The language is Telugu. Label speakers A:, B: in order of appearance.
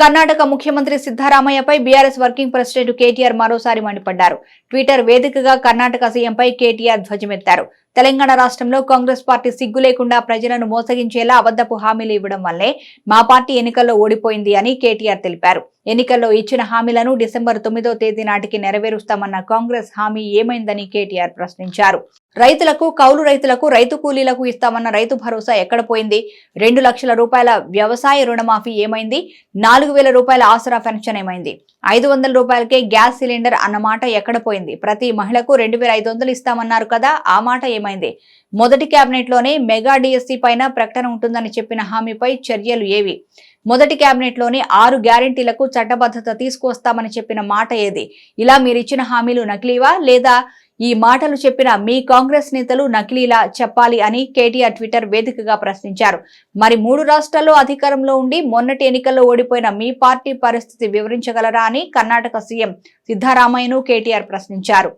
A: కర్ణాటక ముఖ్యమంత్రి సిద్దరామయ్యపై బీఆర్ఎస్ వర్కింగ్ ప్రెసిడెంట్ కేటీఆర్ మరోసారి మండిపడ్డారు. ట్విట్టర్ వేదికగా కర్ణాటక సీఎంపై కేటీఆర్ ధ్వజమెత్తారు. తెలంగాణ రాష్ట్రంలో కాంగ్రెస్ పార్టీ సిగ్గు లేకుండా ప్రజలను మోసగించేలా అబద్దపు హామీలు ఇవ్వడం వల్లే మా పార్టీ ఎన్నికల్లో ఓడిపోయింది అని కేటీఆర్ తెలిపారు. ఎన్నికల్లో ఇచ్చిన హామీలను డిసెంబర్ తొమ్మిదో తేదీ నాటికి నెరవేరుస్తామన్న కాంగ్రెస్ హామీ ఏమైందని కేటీఆర్ ప్రశ్నించారు. రైతులకు కౌలు రైతులకు రైతు కూలీలకు ఇస్తామన్న రైతు భరోసా ఎక్కడ పోయింది? రెండు లక్షల రూపాయల వ్యవసాయ రుణమాఫీ ఏమైంది? నాలుగు వేల రూపాయల ఆసరా పెన్షన్ ఏమైంది? ఐదు వందల రూపాయలకే గ్యాస్ సిలిండర్ అన్న మాట ఎక్కడ పోయింది? ప్రతి మహిళకు రెండు వేల ఐదు వందలు ఇస్తామన్నారు కదా ఆ మాట ఏమైంది? మొదటి క్యాబినెట్లోనే లోనే మెగా డిఎస్సీ పైన ప్రకటన ఉంటుందని చెప్పిన హామీపై చర్యలు ఏవి? మొదటి క్యాబినెట్లోని ఆరు గ్యారంటీలకు చట్టబద్ధత తీసుకువస్తామని చెప్పిన మాట ఏది? ఇలా మీరిచ్చిన హామీలు నకిలీవా లేదా ఈ మాటలు చెప్పిన మీ కాంగ్రెస్ నేతలు నకిలీలా చెప్పాలి అని కేటీఆర్ ట్విట్టర్ వేదికగా ప్రశ్నించారు. మరి మూడు రాష్ట్రాల్లో అధికారంలో ఉండి మొన్నటి ఎన్నికల్లో ఓడిపోయిన మీ పార్టీ పరిస్థితి వివరించగలరా అని కర్ణాటక సీఎం సిద్ధారామయ్యను కేటీఆర్ ప్రశ్నించారు.